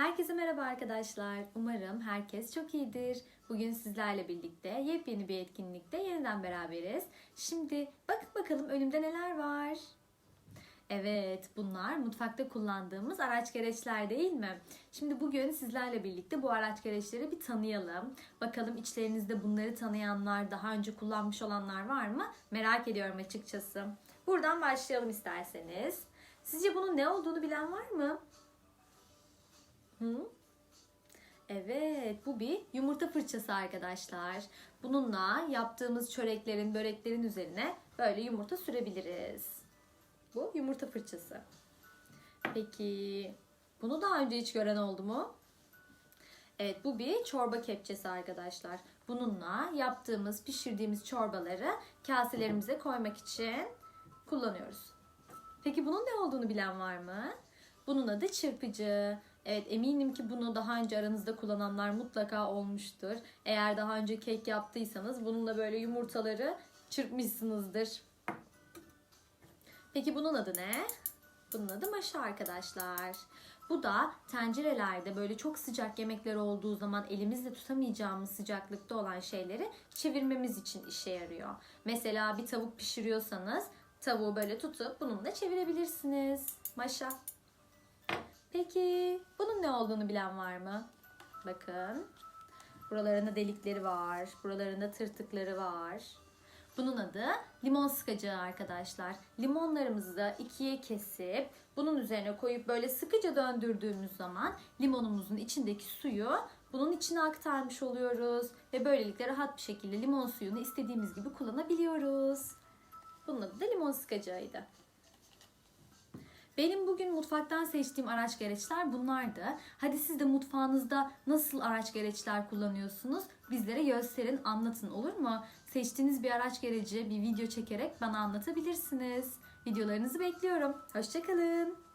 Herkese merhaba arkadaşlar. Umarım herkes çok iyidir. Bugün sizlerle birlikte yepyeni bir etkinlikte yeniden beraberiz. Şimdi bakın bakalım önümde neler var. Evet, bunlar mutfakta kullandığımız araç gereçler değil mi? Şimdi bugün sizlerle birlikte bu araç gereçleri bir tanıyalım. Bakalım içlerinizde bunları tanıyanlar, daha önce kullanmış olanlar var mı? Merak ediyorum açıkçası. Buradan başlayalım isterseniz. Sizce bunun ne olduğunu bilen var mı? Hı? Evet, bu bir yumurta fırçası arkadaşlar. Bununla yaptığımız çöreklerin, böreklerin üzerine böyle yumurta sürebiliriz. Bu yumurta fırçası. Peki, bunu daha önce hiç gören oldu mu? Evet, bu bir çorba kepçesi arkadaşlar. Bununla yaptığımız, pişirdiğimiz çorbaları kaselerimize koymak için kullanıyoruz. Peki bunun ne olduğunu bilen var mı? Bunun adı çırpıcı. Evet eminim ki bunu daha önce aranızda kullananlar mutlaka olmuştur. Eğer daha önce kek yaptıysanız bununla böyle yumurtaları çırpmışsınızdır. Peki bunun adı ne? Bunun adı maşa arkadaşlar. Bu da tencerelerde böyle çok sıcak yemekler olduğu zaman elimizle tutamayacağımız sıcaklıkta olan şeyleri çevirmemiz için işe yarıyor. Mesela bir tavuk pişiriyorsanız tavuğu böyle tutup bununla çevirebilirsiniz. Maşa. Peki bunun ne olduğunu bilen var mı? Bakın. Buralarında delikleri var. Buralarında tırtıkları var. Bunun adı limon sıkacağı arkadaşlar. Limonlarımızı ikiye kesip bunun üzerine koyup böyle sıkıca döndürdüğümüz zaman limonumuzun içindeki suyu bunun içine aktarmış oluyoruz. Ve böylelikle rahat bir şekilde limon suyunu istediğimiz gibi kullanabiliyoruz. Bunun adı da limon sıkacağıydı. Benim bugün mutfaktan seçtiğim araç gereçler bunlardı. Hadi siz de mutfağınızda nasıl araç gereçler kullanıyorsunuz? Bizlere gösterin, anlatın olur mu? Seçtiğiniz bir araç gereci bir video çekerek bana anlatabilirsiniz. Videolarınızı bekliyorum. Hoşçakalın.